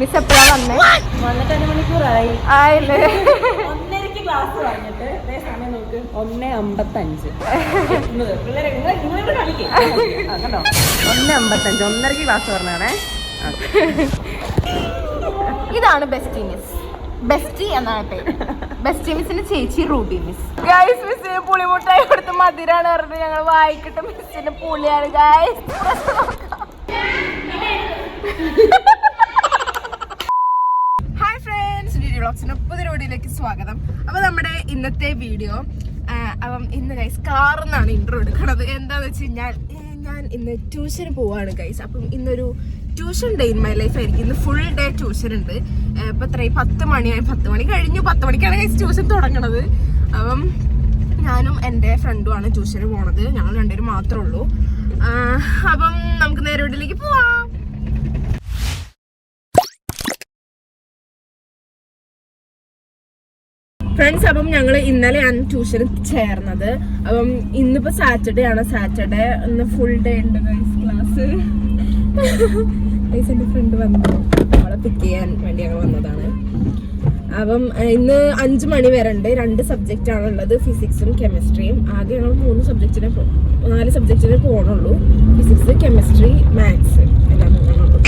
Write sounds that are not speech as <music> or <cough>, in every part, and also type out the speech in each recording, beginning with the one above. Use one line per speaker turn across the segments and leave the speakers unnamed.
Miss എപ്പോഴാ വന്നേ?
വന്നിട്ട് ഒരു മണിക്കൂറായി.
ആയില്ലേ?
ഒന്നരക്ക് ക്ലാസ് പറഞ്ഞിട്ട് സമയം നോക്ക് ഒന്നേ അമ്പത്തഞ്ച്. പിള്ളേരെ നിങ്ങൾ നിങ്ങളിവിടെ കളിക്കും. കണ്ടോ? ഒന്നേ അമ്പത്തഞ്ച്. ഒന്നരക്ക് ക്ലാസ് പറഞ്ഞാണേ
ഇതാണ് ബെസ്റ്റി മിസ് ബെസ്റ്റി എന്നാണ് പേര്. ബെസ്റ്റി മിസ്സിന്റെ ചേച്ചി റൂബി മിസ് ഗൈസ് മിസ്സിന് പുളിമുട്ടായി കൊടുത്ത് മധുരാണ് പറഞ്ഞത്. ഞങ്ങൾ വായിക്കിട്ട് മിസ്സിന് പുളിയാണ് ഗൈസ് ഹായ് ഫ്രണ്ട്സ് വീഡിയോ ബ്ലോഗ്സിന്റെ പുതിയ വീഡിയോയിലേക്ക് സ്വാഗതം. അപ്പൊ നമ്മുടെ ഇന്നത്തെ വീഡിയോ അപ്പം ഇന്ന് ഗൈസ് കാറിന്നാണ് ഇൻട്രോ എടുക്കുന്നത് എന്താന്ന് വെച്ച് കഴിഞ്ഞാൽ ഞാൻ ഇന്ന് ട്യൂഷന് പോവാണ് ഗൈസ് അപ്പം ഇന്നൊരു tuition day in my life ആയിരിക്കും. ഇന്ന് ഫുൾ ഡേ ട്യൂഷൻ ഉണ്ട്. ഇപ്പൊ ഇത്രയും പത്ത് മണിയായി പത്ത് മണി കഴിഞ്ഞു. പത്ത് മണിക്കാണ് ഗൈസ് ട്യൂഷൻ തുടങ്ങണത്. അപ്പം ഞാനും എന്റെ ഫ്രണ്ടുമാണ് ട്യൂഷന് പോണത്. ഞങ്ങൾ രണ്ടുപേരും മാത്രമേ ഉള്ളൂ. അപ്പം നമുക്ക് നേരോട്ടിലേക്ക് പോവാം. ഫ്രണ്ട്സ് അപ്പം ഞങ്ങൾ ഇന്നലെയാണ് ട്യൂഷന് ചേർന്നത്. അപ്പം ഇന്നിപ്പോ സാറ്റർഡേ ആണ്. സാറ്റർഡേ ഇന്ന് ഫുൾ ഡേ ഉണ്ട് ക്ലാസ് എന്റെ ഫ്രണ്ട് വന്നു. അവളെ പിക്ക് ചെയ്യാൻ വേണ്ടി ഞങ്ങൾ വന്നതാണ്. അപ്പം ഇന്ന് അഞ്ച് മണി വരെ ഉണ്ട്. രണ്ട് സബ്ജക്റ്റ് ആണുള്ളത് ഫിസിക്സും കെമിസ്ട്രിയും ആകെ ഞങ്ങൾ മൂന്ന് സബ്ജക്റ്റിനെ നാല് സബ്ജക്റ്റിനെ പോകണുള്ളൂ ഫിസിക്സ് കെമിസ്ട്രി മാത്സ് എല്ലാം മൂന്നെണ്ണുള്ളൂ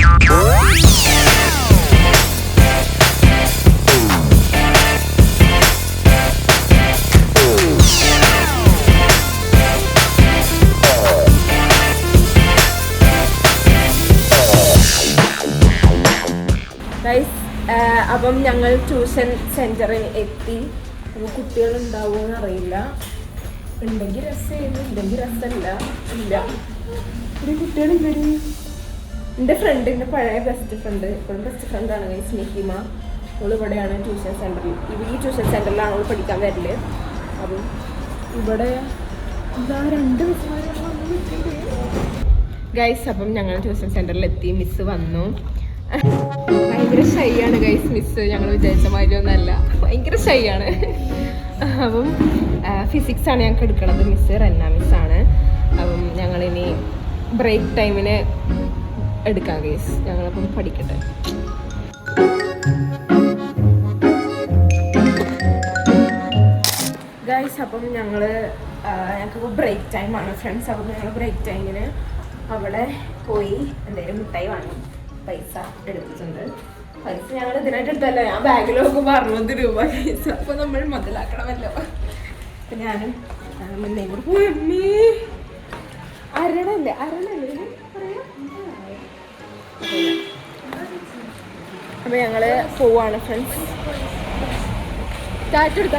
അപ്പം ഞങ്ങൾ ട്യൂഷൻ സെന്ററിൽ എത്തി. കുട്ടികൾ ഉണ്ടാവുമെന്ന് അറിയില്ല. ഉണ്ടെങ്കിൽ രസമായിരുന്നു. ഉണ്ടെങ്കിൽ രസമല്ല. ഇല്ല. ഒരു കുട്ടികളില്ലടി എന്റെ ഫ്രണ്ട് എന്റെ പഴയ ബെസ്റ്റ് ഫ്രണ്ട് ഇപ്പോഴും ബെസ്റ്റ് ഫ്രണ്ടാണ് ഗൈസ് നിഹിമ അവൾ ഇവിടെയാണ് ട്യൂഷൻ സെന്ററിൽ ഇവർ ഈ ട്യൂഷൻ സെന്ററിലാണ് അവൾ പഠിക്കാൻ വരൽ. അപ്പം ഇവിടെ എന്താ രണ്ട് ഗൈസ് അപ്പം ഞങ്ങൾ ട്യൂഷൻ സെന്ററിൽ എത്തി. മിസ് വന്നു. ഭയങ്കര ഷൈ ആണ് ഗൈസ് മിസ് ഞങ്ങൾ വിചാരിച്ച മാതിരി ഒന്നല്ല. ഭയങ്കര ഷൈ ആണ് അപ്പം ഫിസിക്സ് ആണ് ഞങ്ങൾക്ക് എടുക്കുന്നത് മിസ് റന്ന മിസ് ആണ്. അപ്പം ഞങ്ങളിനി ബ്രേക്ക് ടൈമിന് എടുക്കാം ഗൈസ് ഞങ്ങളപ്പം പഠിക്കട്ടെ. ഗൈസ് അപ്പം ഞങ്ങൾ ഞങ്ങൾക്ക് ബ്രേക്ക് ടൈമാണ് ഫ്രണ്ട്സ് അപ്പം ഞങ്ങൾ ബ്രേക്ക് ടൈമിന് അവിടെ പോയി എന്തെങ്കിലും മിഠായി വാങ്ങി. പൈസ എടുത്തിട്ടുണ്ട്. പൈസ ഞങ്ങൾ ഇതിനായിട്ട് എടുത്തല്ല ഞാൻ ബാഗിൽ നോക്കുമ്പോൾ അറുപത് രൂപ പൈസ. അപ്പോൾ നമ്മൾ മുതലാക്കണമല്ലോ. അപ്പം ഞാനും മുന്നേ കൂടെ പോയി. അമ്മേ അരണല്ലേ? അരണല്ലേ? പറയാം? അപ്പൊ പോവാണ് ഫ്രണ്ട്സ് ചാറ്റെടുത്ത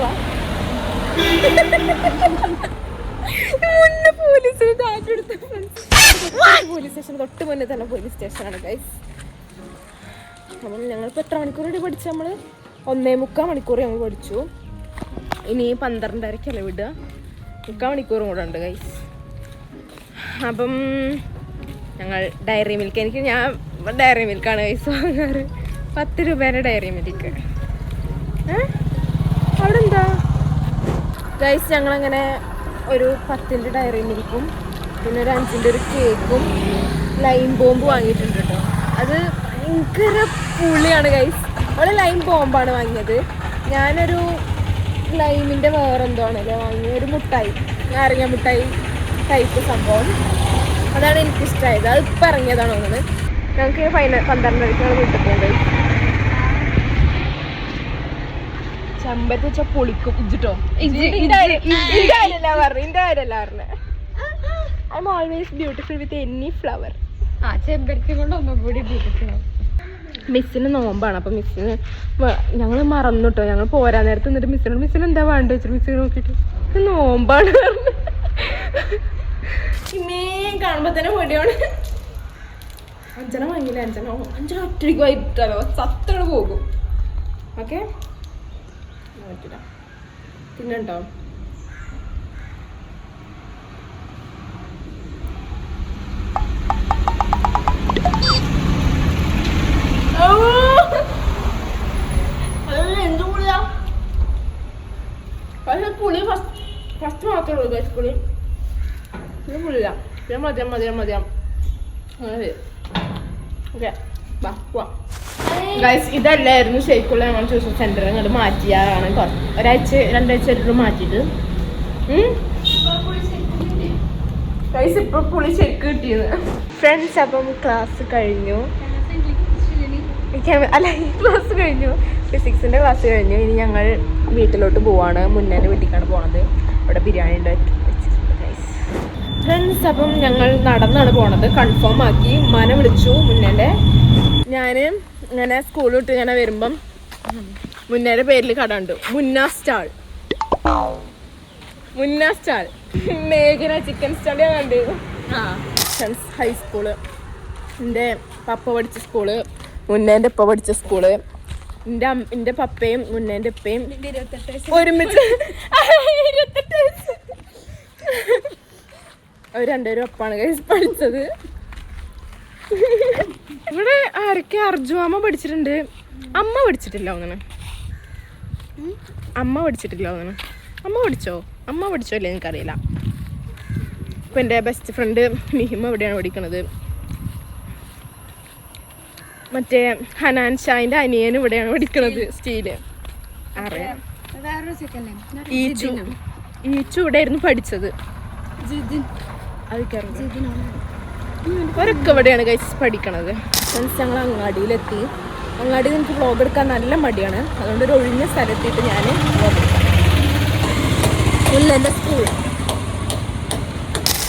പോലീസ് സ്റ്റേഷൻ തൊട്ട് മുന്നേ തന്നെ പോലീസ് സ്റ്റേഷനാണ് ഗൈസ് അപ്പം ഞങ്ങളിപ്പോൾ എത്ര മണിക്കൂർ കൂടി പഠിച്ചു നമ്മൾ ഒന്നേ മുക്കാൽ മണിക്കൂർ ഞങ്ങൾ പഠിച്ചു. ഇനി പന്ത്രണ്ടരക്കല്ലേ വിടുക? മുക്കാൽ മണിക്കൂറും കൂടെ ഉണ്ട് ഗൈസ് അപ്പം ഞങ്ങൾ ഡയറി മിൽക്ക് എനിക്ക് ഞാൻ ഡയറി മിൽക്കാണ് ഗൈസ് വാങ്ങാറ്. പത്ത് രൂപേന്റെ ഡയറി മിൽക്ക് അവിടെ എന്താ ഗൈസ് ഞങ്ങളങ്ങനെ ഒരു പത്തിന്റെ ഡയറി മിൽക്കും പിന്നെ ഒരു അഞ്ചിന്റെ ഒരു കേക്കും ലൈം ബോംബ് വാങ്ങിയിട്ടുണ്ട് കേട്ടോ അത് ഭയങ്കര പുളിയാണ് ഗൈസ് അവൾ ലൈം ബോംബാണ് വാങ്ങിയത്. ഞാനൊരു ലൈമിന്റെ വേറെന്തോ ആണല്ലോ വാങ്ങിയ ഒരു മുട്ടായി. നാരങ്ങ മുട്ടായി ടൈപ്പ് സംഭവം. അതാണ് എനിക്ക് എനിക്കിഷ്ടമായത് അത് ഇപ്പം ഇറങ്ങിയതാണ് തോന്നുന്നത് ഞങ്ങൾക്ക് പതിന പന്ത്രണ്ടരയ്ക്ക് ഞങ്ങൾ വീട്ടിൽ പോകുന്നത് ചമ്പത്ത് വെച്ചാൽ പൊളിക്കും. ഇജിട്ടോ ഇന്റെ കാര്യമല്ല പറഞ്ഞു ഇന്റെ കാര്യമല്ല പറഞ്ഞത് I'm always beautiful with any flower
ആ ചെമ്പരത്തി കൊണ്ട് ഒന്നും കൂടി ബ്യൂട്ടിഫുൾ
മിസ്സിന് നോമ്പാണ്. അപ്പോൾ മിസ്സിന് ഞങ്ങൾ മറന്നു ഞങ്ങൾ പോരാൻ നേരത്ത് എന്നിട്ട് മിസ്സിനോട് മിസ്സിന് എന്താ വേണ്ട വെച്ചിട്ട് മിസ്സിന് നോക്കിയിട്ട് "ഇത് നോമ്പാണ്. പറഞ്ഞു ഇമ്മേ കാണുമ്പോ തന്നെ പേടിയാണ്. അഞ്ചന വാങ്ങിയില്ല? അഞ്ചന അഞ്ചന ഒറ്റയ്ക്ക് വൈകിട്ടാലോ സത്തോട് പോകും. ഓക്കെ? പറ്റില്ല പിന്നെണ്ടോ? പക്ഷെ പുളി ഫസ്റ്റ് മാത്രമേ ഉള്ളൂ ഗൈസ് പുളി പിന്നെ പുളിയില്ല പിന്നെ മതിയാം മതിയാം മതിയാം ഓക്കെ ഗൈസ് ഇതല്ലായിരുന്നു ശരിക്കുള്ള ഞങ്ങൾ ട്യൂഷൻ സെന്റർ അങ്ങോട്ട് മാറ്റിയാണ് ഒരാഴ്ച രണ്ടാഴ്ച മാറ്റിയിട്ട്. ഗൈസ് ഇപ്പൊ പുളി ശരിക്കും കിട്ടിയത്. ഫ്രണ്ട്സ് അപ്പം ക്ലാസ് കഴിഞ്ഞു. അല്ല ഈ ക്ലാസ് കഴിഞ്ഞു. ഫിസിക്സിന്റെ ക്ലാസ് കഴിഞ്ഞു. ഇനി ഞങ്ങൾ വീട്ടിലോട്ട് പോവാണ്. മുന്നേന്റെ വീട്ടിലേക്കാണ് പോണത്. അവിടെ ബിരിയാണി ഉണ്ടാക്കി ഫ്രണ്ട്സ് അപ്പം ഞങ്ങൾ നടന്നാണ് പോണത്. കൺഫേം ആക്കി. മന വിളിച്ചു. മുന്നേന്റെ ഞാൻ ഇങ്ങനെ സ്കൂൾ വിട്ട് ഇങ്ങനെ വരുമ്പം മുന്നേന്റെ പേരിൽ കട ഉണ്ട്. മുന്ന സ്റ്റാൾ. മുന്ന സ്റ്റാൾ. മേഘന ചിക്കൻ സ്റ്റാൾ ഞാൻ കണ്ടിരുന്നു ഫ്രണ്ട്സ് ഹൈസ്കൂൾ എന്റെ പപ്പ പഠിച്ച സ്കൂൾ മുന്നേന്റെ ഉപ്പ പഠിച്ച സ്കൂൾ. എന്റെ അമ്മ എന്റെ പപ്പയും മുന്നേന്റെ ഉപ്പയും ഒരുമിച്ച്. <laughs> അവർ രണ്ടുപേരും ഒപ്പാണ് കഴിച്ച് പഠിച്ചത്. ഇവിടെ ആരൊക്കെ? അർജു അമ്മ പഠിച്ചിട്ടുണ്ട്. അമ്മ പഠിച്ചിട്ടില്ല ഒന്നിന് അമ്മ പഠിച്ചിട്ടില്ല ഒന്നിന് അമ്മ പഠിച്ചോ? അമ്മ പഠിച്ചോ അല്ലേ എനിക്കറിയില്ല ഇപ്പം എന്റെ ബെസ്റ്റ് ഫ്രണ്ട് മിഹിമ എവിടെയാണ് പഠിക്കണത്. മറ്റേ ഹനാൻ ഷായിന്റെ അനിയൻ ഇവിടെയാണ് പഠിക്കുന്നത് സ്റ്റീൽ. അറിയാം. ഈച്ചു. ഈച്ചു ഇവിടെ ആയിരുന്നു പഠിച്ചത് അവരൊക്കെ ഇവിടെയാണ് കൈസ് പഠിക്കണത്. ഫ്രണ്ട്സ് ഞങ്ങൾ അങ്ങാടിയിലെത്തി. അങ്ങാടിയിൽ എനിക്ക് വ്ളോഗ് എടുക്കാൻ നല്ല മടിയാണ്. അതുകൊണ്ട് ഒരു ഒഴിഞ്ഞ സ്ഥലത്തിട്ട് ഞാൻ എന്റെ സ്കൂൾ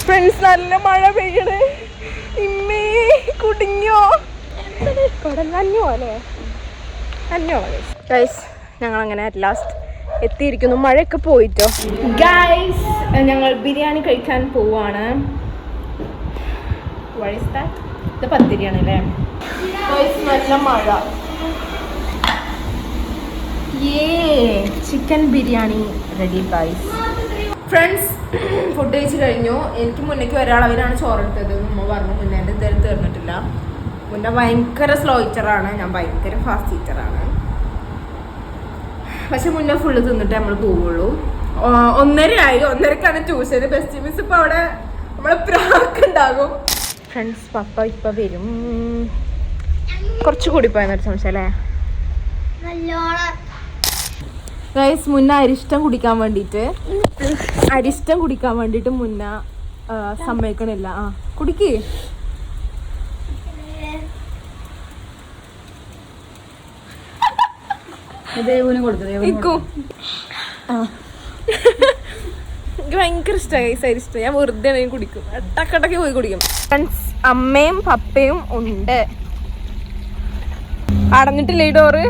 ഫ്രണ്ട്സ് നല്ല മഴ പെയ്യണേ. നഞ്ഞോ അല്ലേ നഞ്ഞോ ഗൈസ് ഞങ്ങൾ അങ്ങനെ അറ്റ് ലാസ്റ്റ് എത്തിയിരിക്കുന്നു. മഴയൊക്കെ പോയിട്ടോ? ഗൈസ് ഞങ്ങൾ ബിരിയാണി കഴിക്കാൻ പോവാണ്? ഇത് പത്തിരിയാണ് അല്ലേ നല്ല മഴ. ഏ chicken biryani ready guys friends food കഴിച്ച് കഴിഞ്ഞു. എനിക്ക് മുന്നേക്ക് ഒരാൾ അവരാണ് ചോറെടുത്തത് ഉമ്മ പറഞ്ഞു മുന്നേ എന്റെ ഇതുവരെ തീർന്നിട്ടില്ല. മുന്നേ ഭയങ്കര സ്ലോ ഈറ്ററാണ് ഞാൻ ഭയങ്കര ഫാസ്റ്റ് ഈറ്ററാണ് പക്ഷെ മുന്നേ ഫുള്ള് തിന്നിട്ട് നമ്മൾ പോവുള്ളൂ. ഒന്നരയായി. ഒന്നരക്കാണ് ട്യൂഷന് ബെസ്റ്റ് മിസ് ഇപ്പൊ അവിടെ നമ്മളെ പ്രാക്കുണ്ടാകും ഫ്രണ്ട്സ് പപ്പ ഇപ്പൊ വരും. കുറച്ചുകൂടി പോയെന്നൊരു സംശയം അല്ലേ ഗൈസ് മുന്ന അരിഷ്ടം കുടിക്കാൻ വേണ്ടിയിട്ട് അരിഷ്ടം കുടിക്കാൻ വേണ്ടിയിട്ട് മുന്ന സമ്മതിക്കണില്ല. ആ കുടിക്ക്. എനിക്ക് ഭയങ്കര ഇഷ്ടമായി ഗൈസ് അരിഷ്ടം ഞാൻ വെറുതെ ആണെങ്കിൽ കുടിക്കും. ഇടക്കിടക്ക് പോയി കുടിക്കും. ഫ്രണ്ട്സ് അമ്മയും പപ്പയും ഉണ്ട്. അടഞ്ഞിട്ടില്ലേ ഈ ഡോറ്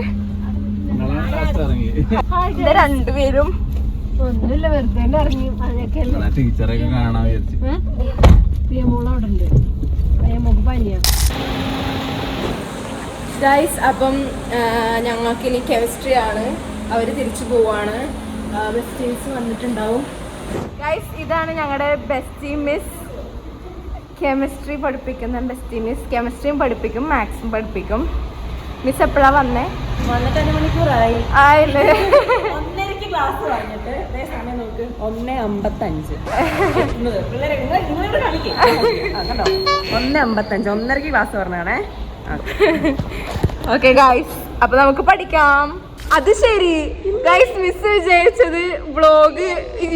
ഇത് രണ്ടുപേരും
ഒന്നുമില്ല വെറുതെ ഇറങ്ങി. മഴയൊക്കെ
ടീച്ചറൊക്കെ കാണാൻ വിചാരിച്ചു.
മോൾ അവിടെ ഉണ്ട്.
ഗൈസ് അപ്പം ഞങ്ങൾക്ക് ഇനി കെമിസ്ട്രി ആണ്. അവർ തിരിച്ചു പോവാണ്. ബെസ്റ്റീസ് വന്നിട്ടുണ്ടാവും. ഗൈസ് ഇതാണ് ഞങ്ങളുടെ ബെസ്റ്റി മിസ് കെമിസ്ട്രി പഠിപ്പിക്കുന്ന ബെസ്റ്റി മിസ് കെമിസ്ട്രിയും പഠിപ്പിക്കും മാത്സും പഠിപ്പിക്കും. മിസ് എപ്പോഴാണ് വന്നേ?
വന്നിട്ട് അഞ്ച് മണിക്കൂറായി.
ആയില്ലേ?
ഒന്നരക്ക് ക്ലാസ് പറഞ്ഞിട്ട് സമയം നോക്ക് ഒന്നേ അമ്പത്തഞ്ച്. ഒന്നേ അമ്പത്തഞ്ച്. ഒന്നരക്ക് ക്ലാസ് പറഞ്ഞാണേ
ഓക്കെ ഗൈസ് അപ്പൊ നമുക്ക് പഠിക്കാം. അത് ശരി. ഗൈസ് മിസ് വിചാരിച്ചത് വ്ളോഗ്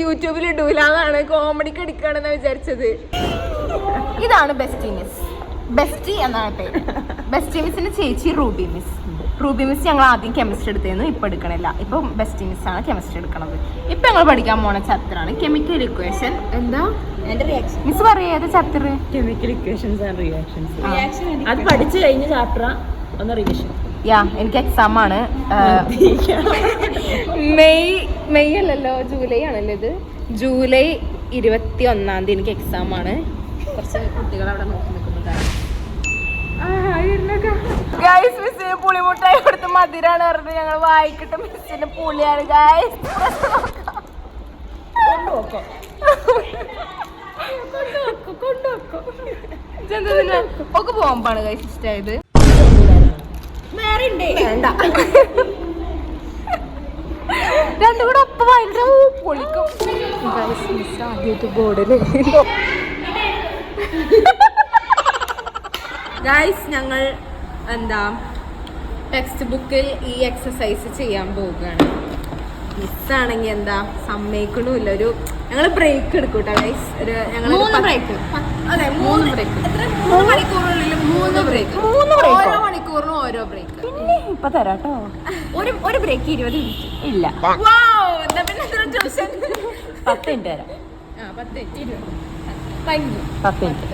യൂട്യൂബിൽ ഇടൂലെന്നാണ് കോമഡിക്ക് അടിക്കുകയാണെന്ന് വിചാരിച്ചത്. ഇതാണ് ബെസ്റ്റി മിസ് ബെസ്റ്റി എന്നാണ് പേര്. ബെസ്റ്റി മിസ്സിന്റെ ചേച്ചി റൂബി മിസ് റൂബി മിസ് ഞങ്ങൾ ആദ്യം കെമിസ്ട്രി എടുത്തേന്ന് ഇപ്പൊ എടുക്കണില്ല. ഇപ്പൊ ബെസ്റ്റി മിസ് ആണ് കെമിസ്ട്രി എടുക്കണത്. ഇപ്പൊ ഞങ്ങൾ പഠിക്കാൻ പോണ ചാപ്റ്ററാണ് കെമിക്കൽ ഇക്വേഷൻ എന്താ? മിസ് പറയാ ഏത് chapter
chemical equations and reactions അത് പഠിച്ചു കഴിഞ്ഞ റിവിഷൻ
യാ എനിക്ക് എക്സാം ആണ്. <laughs> <laughs> മെയ് മെയ് അല്ലല്ലോ ജൂലൈ ആണല്ലോ ഇത്. ജൂലൈ ഇരുപത്തി ഒന്നാം തീയതി എനിക്ക് എക്സാം ആണ്. കുറച്ച് കുട്ടികൾ അവിടെ നോക്കി നിൽക്കുന്നതാണ് ഗൈസ് മിസ്സിന് പുളിമുട്ടായി കൊടുത്ത് മധുരാണ് പറഞ്ഞത് ഞങ്ങൾ വായിക്കട്ടെ മിസ്സിന് പുളിയാണ്. ഗൈസ് ഒക്കെ ബോംബാണ് ഗൈസ് ഇഷ്ടമായത് വേണ്ട. രണ്ടും കൂടെ ഒപ്പം പൊളിക്കും. ഗൈസ് ആദ്യമായിട്ട് ഞങ്ങൾ എന്താ ടെക്സ്റ്റ് ബുക്കിൽ ഈ എക്സസൈസ് ചെയ്യാൻ പോവുകയാണ്. മിസ്സാണെങ്കിൽ എന്താ സമ്മതിക്കണമില്ല. ഒരു ഞങ്ങൾ ബ്രേക്ക് എടുക്കും കേട്ടോ ഗൈസ് ഒരു ഞങ്ങൾ
മൂന്ന് ബ്രേക്ക്
അതെ മൂന്ന് ബ്രേക്ക് മൂന്ന് മണിക്കൂറിനുള്ളിൽ മൂന്ന് ബ്രേക്ക്
മൂന്ന് break.
ഓരോ മണിക്കൂറിനും ഓരോ ബ്രേക്ക്
ഇപ്പൊ തരാട്ടോ.
ഒരു ഒരു ബ്രേക്ക് ഇരുപത് മിനിറ്റ്
ഇല്ല. പത്ത് മിനിറ്റ് തരാം.
ആ പത്ത് മിനിറ്റ്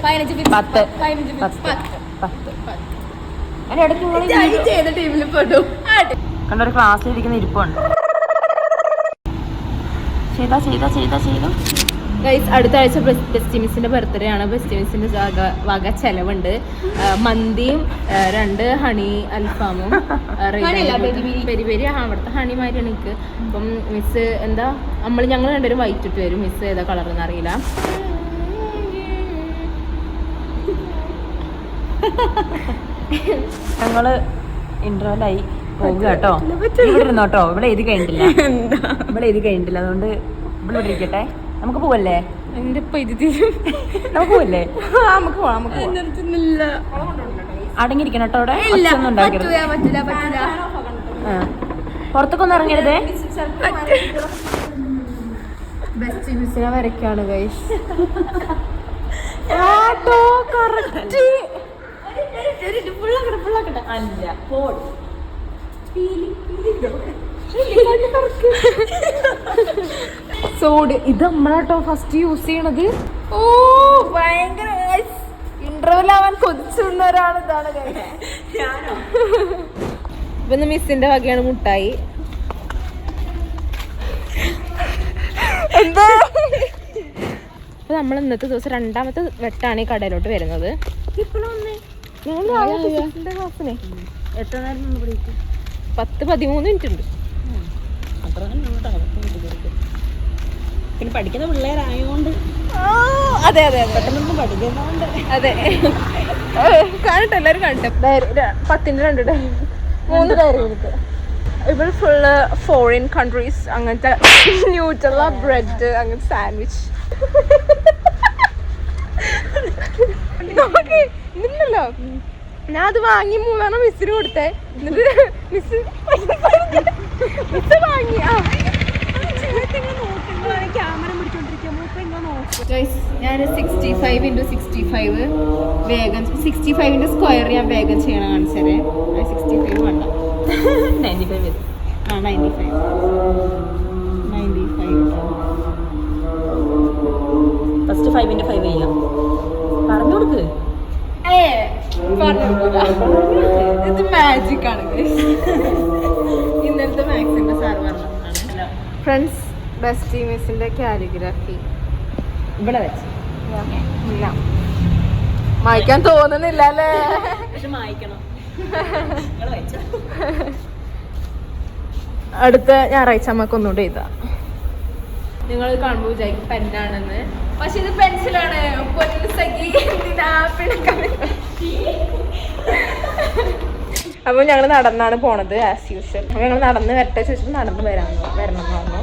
പത്ത് പത്ത്. അതിന്റെ ഇടയ്ക്ക് ക്ലാസ്സിലിരിക്കുന്ന ഇരിപ്പുണ്ട്. ചെയ്താ ചെയ്താ ചെയ്താ ചെയ്തോ.
ഗൈസ് അടുത്ത ആഴ്ച ബെസ്റ്റ് മിസ്സിന്റെ ബർത്ത്ഡേ ആണ്. ബെസ്റ്റ് മിസ്സിന്റെ വക വക ചെലവുണ്ട്. മന്തിയും രണ്ട് ഹണി അൽഫാമും പെരി പെരി ആ അവിടുത്തെ ഹണി മാതിരിയാണ് എനിക്ക്. അപ്പം മിസ് എന്താ നമ്മൾ ഞങ്ങൾ രണ്ടുപേരും വൈറ്റ് ഇട്ട് വരും. മിസ് ഏതാ കളർ എന്ന് അറിയില്ല.
ഞങ്ങൾ ഇന്റർവലായി പോകുക കേട്ടോ. ഇവിടെ ഇരുന്നോട്ടോ ഇവിടെ എഴുതി കഴിഞ്ഞിട്ടില്ല. ഇവിടെ എഴുതി കഴിഞ്ഞിട്ടില്ല. അതുകൊണ്ട് ഇവിടെ ഇരിക്കട്ടെ. നമുക്ക് പോവല്ലേ?
എന്റെ ഇപ്പൊ ഇത് തീരും
നമുക്ക് പോവല്ലേ?
നമുക്ക് പോവാം നമുക്ക് പോവാം.
അടങ്ങിയിരിക്കണം കേട്ടോ അവിടെ. ഒച്ചയൊന്നും ഉണ്ടാക്കരുത്.
പറ്റില്ല
ആ. പുറത്തേക്കൊന്നും ഇറങ്ങരുതേ.
ബെസ്റ്റ് വരയ്ക്കാണ് ഗൈസ്
അല്ല പോട്. <laughs>
സോഡ് ഇത് നമ്മളാട്ടോ ഫസ്റ്റ് യൂസ് ചെയ്യണത്. ഓ ഭയങ്കര ഇന്റർവെൽ ആവാൻ നിന്നവരാണ് ഇതാണ് ഇപ്പൊ മിസ്സിന്റെ വകയാണ് മുട്ടായി. എന്താ? അപ്പൊ നമ്മൾ ഇന്നത്തെ ദിവസം രണ്ടാമത്തെ വെട്ടാണ് ഈ കടയിലോട്ട് വരുന്നത്. പത്ത് പതിമൂന്ന് മിനിറ്റ് ഉണ്ട്.
ഉള്ളൂ കേട്ടോ. പത്ത് minute പേർക്ക്. പിന്നെ പഠിക്കുന്ന പിള്ളേരായോണ്ട്
അതെ അതെ അതെ.
പെട്ടെന്നൊന്നും പഠിക്കുന്നോണ്ട്.
അതെ. കാണട്ടെ എല്ലാവരും കാണട്ടെ. പത്തിന്റെ രണ്ട് മൂന്ന് ഡയറി മിൽക്ക് ഇവിടെ ഫുള്ള് ഫോറിൻ കൺട്രീസ് അങ്ങനത്തെ <laughs> ന്യൂട്രല ബ്രെഡ് അങ്ങനത്തെ സാൻഡ്വിച്ച് ഇല്ലല്ലോ ഞാൻ അത് വാങ്ങി മൂന്നെണ്ണം മിസ്സിന് കൊടുത്തേ. എന്നിട്ട് മിസ് മിസ് വാങ്ങി ആ ഞാൻ sixty five into sixty five വേഗം സിക്സ്റ്റി ഫൈവിന്റെ സ്ക്വയർ ഞാൻ വേഗം ചെയ്യണം കാണിച്ചതേ. സിക്സ്റ്റി ഫൈവ് വേണ്ട.
നയന്റി ഫൈവ്
ആ ninety five ninety five
first ഫൈവിന്റെ five ചെയ്യാം. പറഞ്ഞു കൊടുക്ക്.
ഏ പറഞ്ഞിട്ടില്ല ഇത് മാജിക് ഫ്രണ്ട്സ് ബെസ്റ്റ് മിസ്സിന്റെ കാലിഗ്രാഫി
ഇവിടെ വെച്ച്.
ഇല്ല. മായ്ക്കാൻ തോന്നുന്നില്ല അല്ലേ <laughs> അടുത്ത ഞായറാഴ്ച നമുക്ക് ഒന്നുകൂടെ എഴുതാം. നിങ്ങൾ കാണുമ്പോൾ വിചാരിക്കും പെന്നാണെന്ന് പക്ഷെ ഇത് പെൻസിലാണ്. പൊന്നുസഖി എന്തിനാ പിണക്കം <laughs> അപ്പൊ ഞങ്ങൾ നടന്നാണ് പോണത് ആസ് യൂഷ്വൽ അപ്പൊ ഞങ്ങൾ നടന്ന് വരട്ടെ ചോദിച്ചപ്പോൾ നടന്ന് വരാൻ വരണം എന്ന് പറഞ്ഞു.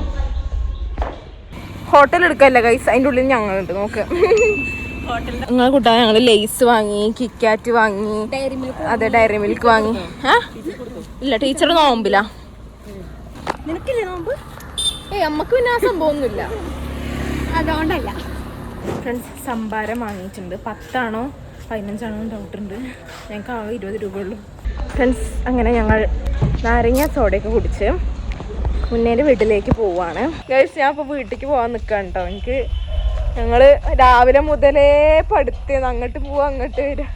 ഹോട്ടൽ എടുക്കല്ല ഗൈസ് അതിന്റെ ഉള്ളിൽ ഞങ്ങളുണ്ട് നോക്ക്. ഞങ്ങൾ കൂട്ടാൻ ഞങ്ങൾ ലേസ് വാങ്ങി കിക്കാറ്റ് വാങ്ങി അതെ ഡയറി മിൽക്ക് വാങ്ങി. ഇല്ല ടീച്ചർ നോമ്പില്ല
നിനക്കില്ലേ നോമ്പ്?
ഏയ് അമ്മയ്ക്ക് പിന്നെ ആ സംഭവമൊന്നുമില്ല.
അതുകൊണ്ടല്ല.
ഫ്രണ്ട്സ് സംഭാരം വാങ്ങിയിട്ടുണ്ട്. പത്താണോ? പതിനഞ്ചാണോ? ഡൗട്ടുണ്ട് ഞങ്ങൾക്ക് ആകെ ഇരുപത് രൂപ ഉള്ളൂ ഫ്രണ്ട്സ് അങ്ങനെ ഞങ്ങൾ നാരങ്ങ സോഡയൊക്കെ കുടിച്ച് മുന്നേന്റെ വീട്ടിലേക്ക് പോവാണ്. ഗൈസ് ഞാൻ ഇപ്പോൾ വീട്ടിലേക്ക് പോവാൻ നിൽക്കുകയാണ് കേട്ടോ എനിക്ക് ഞങ്ങൾ രാവിലെ മുതലേ പഠിത്തേന്ന് അങ്ങോട്ട് പോവാ അങ്ങോട്ട് വരാം.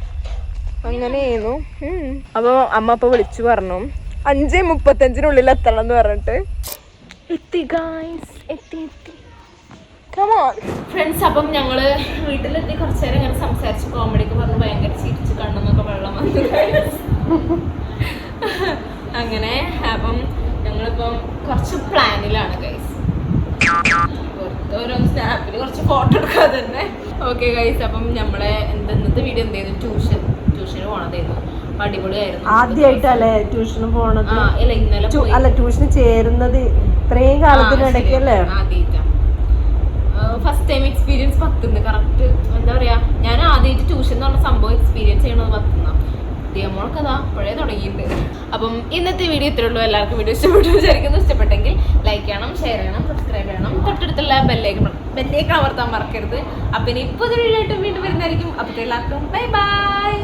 അങ്ങനെയായിരുന്നു അപ്പോൾ അമ്മ ഇപ്പോൾ വിളിച്ചു പറഞ്ഞു അഞ്ച് മുപ്പത്തഞ്ചിനുള്ളിൽ എത്തണം എന്ന് പറഞ്ഞിട്ട്. എത്തി ഗായ്സ് എത്തി എത്തി. കമോൺ ഫ്രണ്ട്സ് അപ്പം ഞങ്ങൾ വീട്ടിലെത്തി കുറച്ച് നേരം ഇങ്ങനെ സംസാരിച്ച് കോമഡിക്ക് പറഞ്ഞ് ഭയങ്കര ചിരിച്ച് കണ്ണെന്നൊക്കെ വെള്ളം വന്നു. <laughs> അങ്ങനെ അപ്പം ഞങ്ങളിപ്പം കുറച്ച് പ്ലാനിലാണ് ഗൈസ് ഓരോ സ്നാപ്പിൽ കുറച്ച് ഫോട്ടോ എടുക്കാതെ തന്നെ. ഓക്കെ ഗൈസ് അപ്പം നമ്മളെ എന്തെന്നത്തെ വീഡിയോ എന്ത് ചെയ്തു ട്യൂഷൻ ട്യൂഷന് പോണതായിരുന്നു അടിപൊളിയായിരുന്നു.
ആദ്യമായിട്ടല്ലേ ട്യൂഷന് പോണത്?
ആ ഇല്ല ഇന്നലെ.
അല്ല ട്യൂഷന് ചേരുന്നത് ഇത്രയും കാലത്തിനിടയ്ക്കല്ലേ?
ഫസ്റ്റ് ടൈം എക്സ്പീരിയൻസ് പത്തുന്ന് കറക്റ്റ് എന്താ പറയാ? ഞാൻ ആദ്യമായിട്ട് ട്യൂഷൻ എന്ന് പറഞ്ഞ സംഭവം എക്സ്പീരിയൻസ് ചെയ്യണത് പത്തുന്ന. ദിയമോൾക്ക് അതാ അപ്പോഴേ തുടങ്ങിയിട്ടുണ്ട്. അപ്പം ഇന്നത്തെ വീഡിയോ ഇത്രേ ഉള്ളൂ. എല്ലാവർക്കും വീഡിയോ ഇഷ്ടപ്പെട്ടു വിചാരിക്കുന്നു. ഇഷ്ടപ്പെട്ടെങ്കിൽ ലൈക്ക് ചെയ്യണം ഷെയർ ചെയ്യണം സബ്സ്ക്രൈബ് ചെയ്യണം. തൊട്ടടുത്തുള്ള ബെല്ലേക്ക് ബെല്ലേക്ക് അമർത്താൻ മറക്കരുത്. അപ്പം ഇനി ഒരു വീഡിയോ ആയിട്ട് വീണ്ടും വരുന്നതായിരിക്കും. അപ്പോൾ എല്ലാവർക്കും ബൈ ബൈ